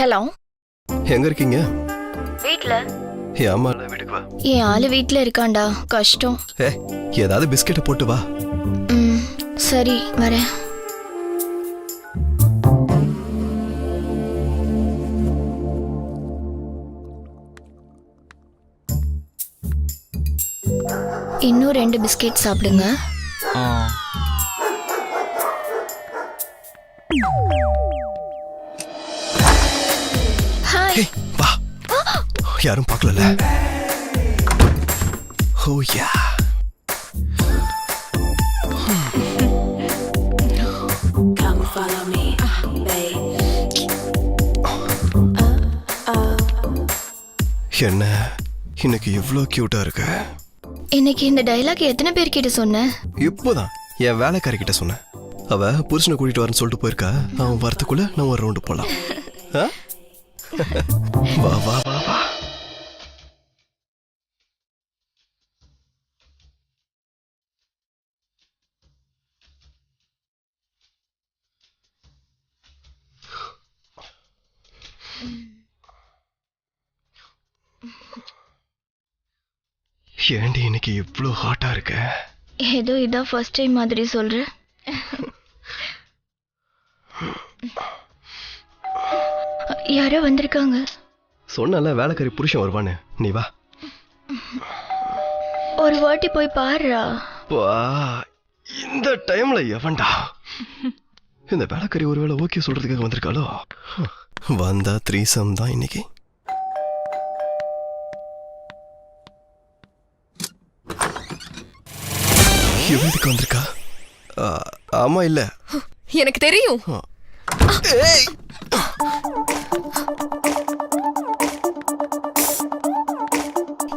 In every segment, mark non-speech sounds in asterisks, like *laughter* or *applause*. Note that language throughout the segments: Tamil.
ஹலோ? எங்க இருக்கீங்க? வீட்ல. அம்மா வீட்டுக்கு வா. என் ஆளு வீட்ல இருக்கான்டா. கஷ்டம். ஏ ஏதாவது பிஸ்கெட்டை போட்டு வா. ம் சரி வரேன். இன்னும் ரெண்டு பிஸ்கெட் சாப்பிடுங்க. ஆ. யாரும் பார்க்கலல ஓ யா Come follow me, babe. என்ன? இன்னைக்கு இவ்ளோ கியூட்டா இருக்கு? இன்னைக்கு இந்த டைலாக் எத்தனை பேர்கிட்ட சொன்ன? இப்போதான். என் வேலைக்காரி கிட்ட சொன்னேன் அவ புருஷனை கூட்டிட்டு வரேன்னு சொல்லிட்டு போயிருக்கா. அவன் வரத்துக்குள்ள நான் ஒரு ரவுண்டு போலாம். *laughs* ஆ? *laughs* வா வா வா. ஏண்டி இன்னைக்கு இவ்ளோ ஹாட்டா இருக்க? ஏதோ இதான் ஃபர்ஸ்ட் டைம் மாதிரி சொல்ற. யாரோ வந்திருக்காங்க. சொன்னல வேலைக்காரி புருஷன் வருவான்னு. நீ வா. ஒரு வாட்டி போய் பாருடா. வா இந்த டைம்ல எவன்டா? இந்த வேலைக்காரி ஒருவேளை ஓகே சொல்றதுக்காக வந்திருக்காளோ? வந்தா த்ரீசம் தான் இன்னைக்கு. இவனுக்கு வந்திருக்கா ஆமா இல்ல. எனக்கு தெரியும்.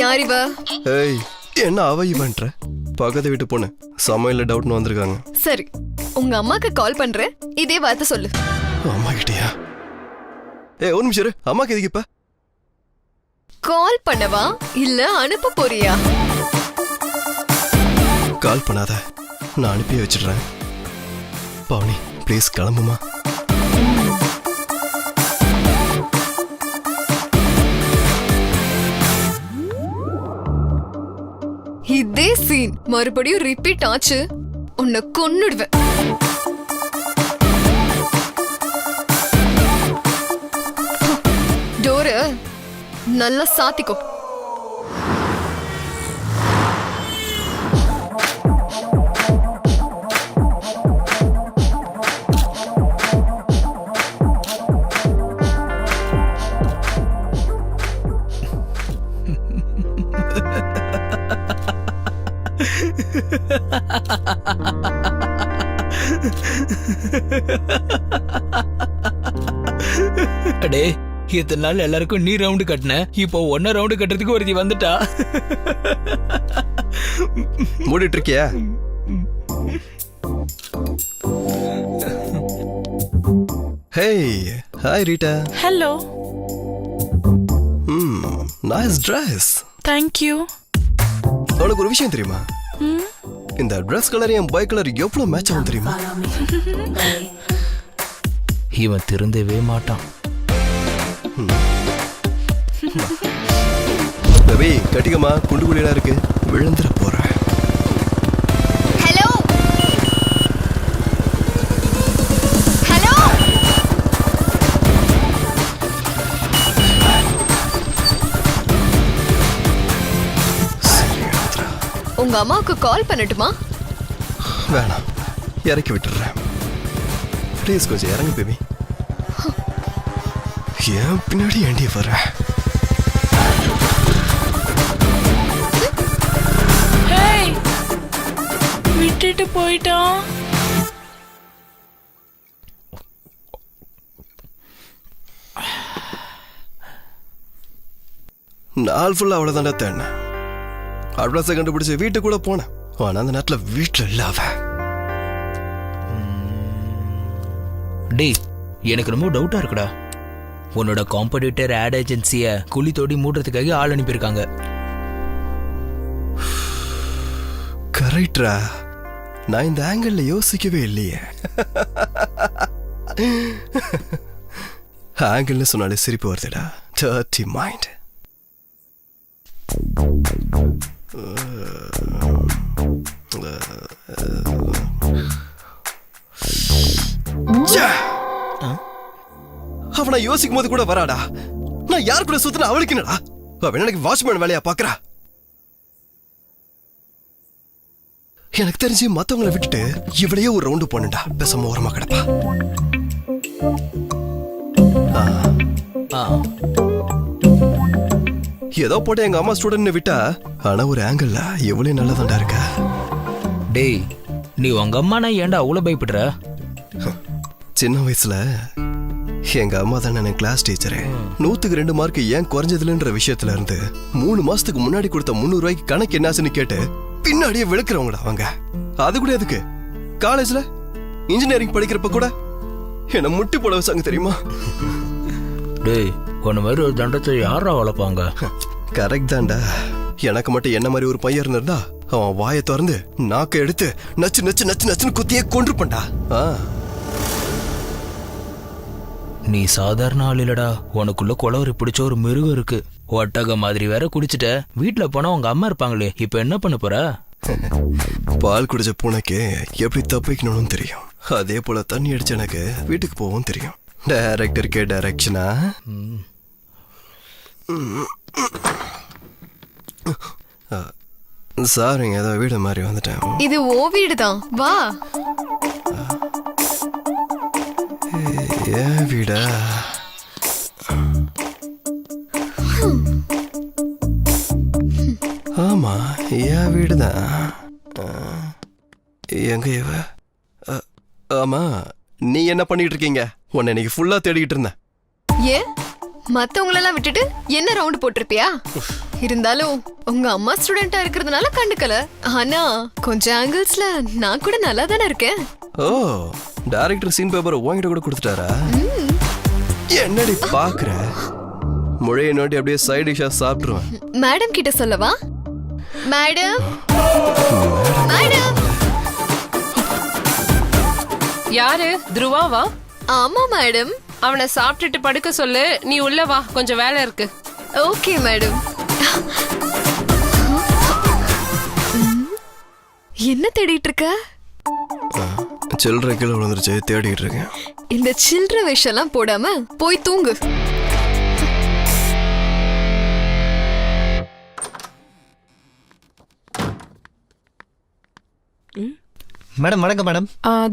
யார் இவ? ஏய் என்ன அவ இவன்ற? பக்கத்து வீட்டு பொண்ணு. சமையல்ல டவுட்னு வந்திருக்காங்க. சரி உங்க அம்மாக்கு கால் பண்றேன். இதே வார்த்தை சொல்லு. அம்மா கிட்டயா? ஏய் ஒரு நிமிஷம் இரு. அம்மாக்கு எதுக்கு இப்ப? கால் பண்ணவா? இல்ல அனுப்ப போறியா? கால் பண்ணாத. நான் அனுப்பி வச்சிடுறேன். பவனி ப்ளீஸ் கிளம்புமா? இதே சீன் மறுபடியும் ரிப்பீட் ஆச்சு. உன்னை கொன்னுடுவேன். டோரு நல்லா சாத்திக்கோ. அடே இத்தனை நாள் எல்லாருக்கும் நீ ரவுண்டு கட்டின. இப்போ ஒன்ன ரவுண்டு கட்டுறதுக்கு ஒருத்தி வந்துட்டா. மூடிட்டு இருக்கியா ஹேய் ஹாய் ரீட்டா ஹலோ ம் நைஸ் ட்ரெஸ் தேங்க் யூ உனக்கு ஒரு விஷயம் தெரியுமா? இந்த ட்ரெஸ் கலர் என் பைக் கலர் எவ்வளவு மேட்ச் ஆகும் தெரியுமா. இவன் திருந்தவே மாட்டான். பேபி குண்டு குழியெல்லாம் இருக்கு. விழுந்துட உங்க அம்மாவுக்கு கால் பண்ணட்டுமா? வேணாம். இறக்கி விட்டுறேன். ப்ளீஸ் கொஞ்சம் இறங்கு பேபி ஏன் பின்னாடி ஏண்டி வர ஹேய்! விட்டுட்டு போயிட்டான். நாள் ஃபுல்லா அவ்வளோதான்டா தேடினேன். அட்ரஸை கண்டுபிடிச்சு வீட்டுக்கு கூட போனேன். ஆனா அந்த நேரத்தில் வீட்டில் இல்ல டேய் எனக்கு ரொம்ப டவுட்டா இருக்குடா. உன்னோட காம்படிட்டர் ஆட் ஏஜென்சிய குழி தோண்டி மூடுறதுக்காக ஆள் அனுப்பியிருக்காங்க. கரெக்டா நான் இந்த ஆங்கிள் யோசிக்கவே இல்லையே. ஆங்கிள்னு சொன்னாலே சிரிப்பு வருதுடா. டர்ட்டி மைண்ட் அவனை யோசிக்கும் போது கூட வராடா. நான் யார் கூட சுத்தின அவளுக்கு என்னடா? அவன் எனக்கு வாட்ச்மேன் வேலையா பாக்குறா? எனக்கு தெரிஞ்சு மத்தவங்களை விட்டுட்டு இவளையே ஒரு ரவுண்டு போனண்டா பேசாம ஓரமா கிடப்பா. ஆ. ஏதோ போட்டு எங்க அம்மா ஸ்டூடெண்ட் விட்டா ஆனா ஒரு ஆங்கிள் எவ்வளவு நல்லதாண்டா இருக்கா? டேய் நீ உங்க அம்மா நான் ஏன்டா அவ்வளோ பயப்படுற? சின்ன வயசுல எங்க அம்மா தானே எனக்கு கிளாஸ் டீச்சரு நூத்துக்கு ரெண்டு மார்க் ஏன் குறைஞ்சதுலன்ற விஷயத்துல இருந்து மூணு மாசத்துக்கு முன்னாடி கொடுத்த முந்நூறு ரூபாய்க்கு கணக்கு என்னாச்சுன்னு கேட்டு பின்னாடியே விளக்குறவங்கடா அவங்க. அது கூட எதுக்கு? காலேஜ்ல இன்ஜினியரிங் படிக்கிறப்ப கூட என்ன முட்டி போட வச்சாங்க தெரியுமா? டேய் உன்ன மாதிரி ஒரு தண்டத்தை யாரா வளர்ப்பாங்க? கரெக்ட் தான்டா. எனக்கு மட்டும் என்ன மாதிரி ஒரு பையன் இருந்திருந்தா அவன் வாயை திறந்து நாக்கை எடுத்து நச்சு நச்சு நச்சு நச்சுன்னு குத்தியே கொண்டிருப்பண்டா ஆ. நீ சாதாரண ஆள் இல்லடா. உனக்குள்ள குளவரி பிடிச்ச ஒரு மிருகம் இருக்கு. ஒட்டக மாதிரி வேற குடிச்சிட்ட. வீட்ல போனா உங்க அம்மா இருப்பாங்களே இப்ப என்ன பண்ண போற? பால் குடிச்ச பூனைக்கு எப்படி தப்பிக்கணும்னு தெரியும். அதே போல தண்ணி அடிச்ச எனக்கு வீட்டுக்கு போகவும் தெரியும். டைரக்டருக்கே டைரக்ஷனா சாரிங்க ஏதோ வீடு மாதிரி வந்துட்டேன். இது ஓ வீடு தான் வா ஏன் வீடா? ஆமா என் வீடு தான் எங்க இவ? ஆமா நீ என்ன பண்ணிட்டு இருக்கீங்க? உன்னை இன்னைக்கு ஃபுல்லா தேடிக்கிட்டு இருந்தேன். ஏன் மத்தவங்களெல்லாம் விட்டுட்டு என்ன ரவுண்ட் போட்டிருப்பியா? இருந்தாலும் உங்க அம்மா ஸ்டூடெண்டா இருக்கிறதுனால கண்டுக்கல. ஆனா கொஞ்சம் ஆங்கிள்ஸ்ல நான் கூட நல்லா தானே இருக்கேன். ஓ டைரக்டர் சீன் பேப்பர் உன்கிட்ட கூட கொடுத்துட்டாரா? என்னடி பாக்குற முழைய நோட்டி அப்படியே சைட் டிஷ்ஷா சாப்பிட்டுருவேன். மேடம் கிட்ட சொல்லவா? மேடம் மேடம் யாரு? துருவாவா? ஆமா மேடம் அவனை சாப்பிட்டுட்டு படுக்க சொல்லு. நீ உள்ள வா. கொஞ்சம் வேலை இருக்கு. ஓகே மேடம் என்ன தேடிட்டு இருக்க? சில்லறை கீழே விழுந்துருச்சு. தேடிக்கிட்டு இருக்கேன். இந்த சில்லற விஷயம்லாம் போடாம போய் தூங்கு. மேடம் வணக்கம் மேடம்.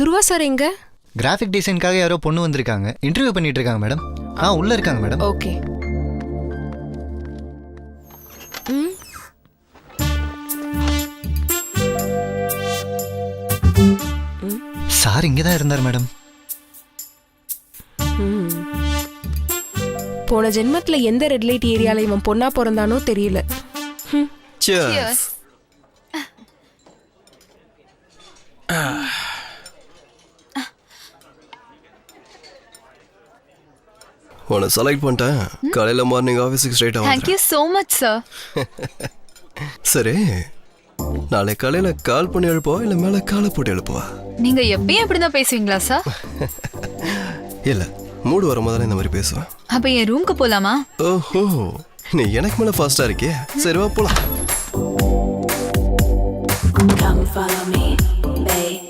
துருவா சார் எங்க? கிராஃபிக் டிசைனுக்காக யாரோ பொண்ணு வந்திருக்காங்க. இன்டர்வியூ பண்ணிட்டு இருக்காங்க மேடம் ஆ உள்ள இருக்காங்க மேடம் ஓகே சார் இங்கே தான் இருந்தார் மேடம் போன ஜென்மத்துல எந்த ரெட் லைட் ஏரியால இவன் பொண்ணா பிறந்தானோ தெரியல. Cheers. உன்னை செலக்ட் பண்ணிட்டேன். காலையில மார்னிங் ஆஃபீஸுக்கு ஸ்ட்ரைட்டாக thank you so much sir *laughs* சரி நாளை காலையில கால் பண்ணி எழுப்பவா இல்ல மேல காலை போட்டு எழுப்பவா? நீங்க எப்பயும் இப்படிதான் பேசுவீங்களா சார் *laughs* இல்ல மூடு வரும் போதானே இந்த மாதிரி பேசுவேன் அப்ப என் ரூம்க்கு போலாமா? ஓஹோ நீ எனக்கு மேல ஃபாஸ்டா இருக்கே சரி வா போலாம். Come follow me, babe.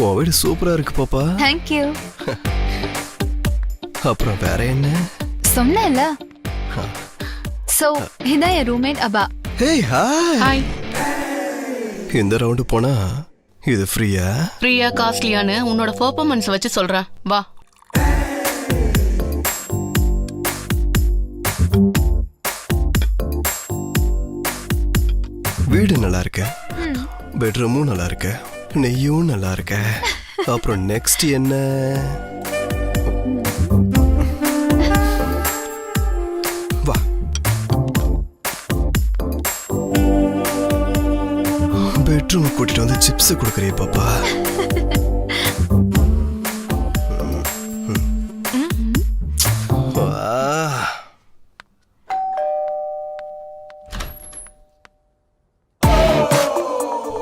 உன் வீடு சூப்பரா இருக்கு பாப்பா. தேங்க் யூ *laughs* அப்புறம் வேற என்ன சொன்னேன்ல சோ இதான் என் ரூம்மேட் அபா ஹேய் ஹாய் ஹாய் இந்த ரவுண்டு போனா இது ஃப்ரீயா ஃப்ரீயா காஸ்ட்லியான்னு உன்னோட பெர்ஃபார்மன்ஸ் வச்சு சொல்றேன் வா. வீடு நல்லா இருக்கு பெட்ரூமும் நல்லா இருக்கு நெய்யும் நல்லா இருக்கு *laughs* அப்புறம் நெக்ஸ்ட் என்ன? பெட்ரூம் கூட்டிட்டு வந்து சிப்ஸ் கொடுக்குறிய பாப்பா.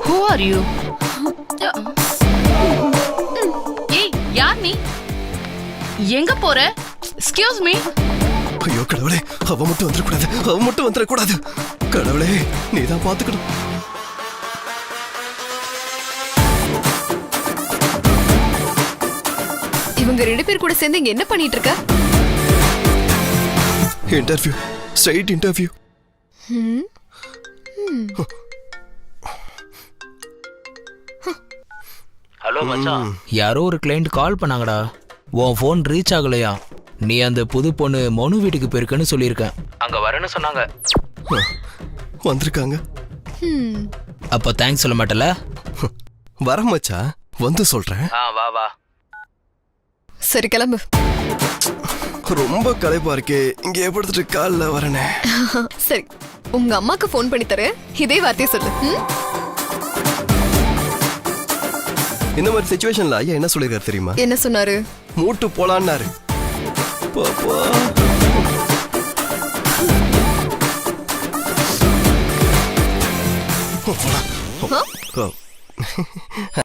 ஹூ ஆர் யூ ஏய் யார் நீ? எங்க போற? எக்ஸ்கியூஸ் மீ ஐயோ கடவுளே அவ மட்டும் வந்துடக்கூடாது அவ மட்டும் வந்துடக்கூடாது. கடவுளே நீ தான் பாத்துக்கணும் இவங்க ரெண்டு பேர் கூட சேர்ந்து இங்க என்ன பண்ணிட்டு இருக்க? இன்டர்வியூ ஸ்ட்ரைட் இன்டர்வியூ ஹலோ மச்சான். யாரோ ஒரு கிளைண்ட் கால் பண்ணாங்கடா. உன் ஃபோன் ரீச் ஆகலையா? நீ அந்த புது பொண்ணு மனு வீட்டுக்கு போயிருக்கன்னு சொல்லியிருக்கேன். அங்க வரேன்னு சொன்னாங்க. வந்திருக்காங்க. அப்போ தேங்க்ஸ் சொல்ல மாட்டல? வர மச்சான் வந்து சொல்றேன். ஆ வா வா. சரி கிளம்பு. ரொம்ப களைப்பா இருக்கே. இங்க எப்படிட்டு கால்ல வரனே. *laughs* சரி உங்க அம்மாக்கு ஃபோன் பண்ணி தரேன். இதே வார்த்தையை சொல்லு. ம்? இந்த மாதிரி சுச்சுவேஷன்ல ஐயா என்ன சொல்லிருக்காரு தெரியுமா? என்ன சொன்னாரு? மூட்டு போலான்னாரு. பாப்பா. ஆ?